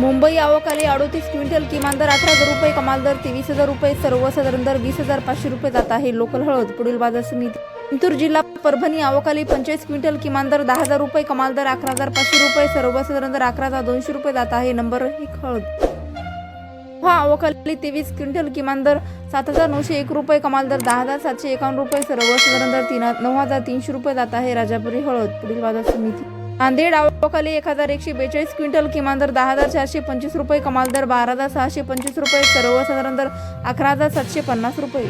मुंबई आवकाली अडोतीस क्विंटल किमान दर अठरा हजार रुपये कमाल दर तेवीस हजार रुपये सर्वसाधारण दर वीस हजार पाचशे रुपये जात आहे. लोकल हळद पुढील बाजार समिती. इंदूर जिल्हा परभणी आवकाली पंचवीस क्विंटल किमान दर दहा हजार रुपये कमाल दर अकरा हजार पाचशे रुपये सर्वसाधारण दर अकरा हजार दोनशे रुपये जात आहे. नंबर एक हळद. हा अवकाली तेवीस क्विंटल किमान दर सात हजार नऊशे एक रुपये कमाल दर दहा हजार सातशे एकावन्न रुपये सर्वसाधारण दर तीन नऊ हजार तीनशे रुपये जात आहे. राजापुरी हळद पुढील बाजार समिती. नांदेड आवकाली एक हजार एकशे बेचाळीस क्विंटल किमान दर दहा हजार चारशे पंचवीस रुपये कमाल दर बारा हजार सहाशे पंचवीस रुपये सर्वसाधारण दर अकरा हजार सातशे पन्नास रुपये.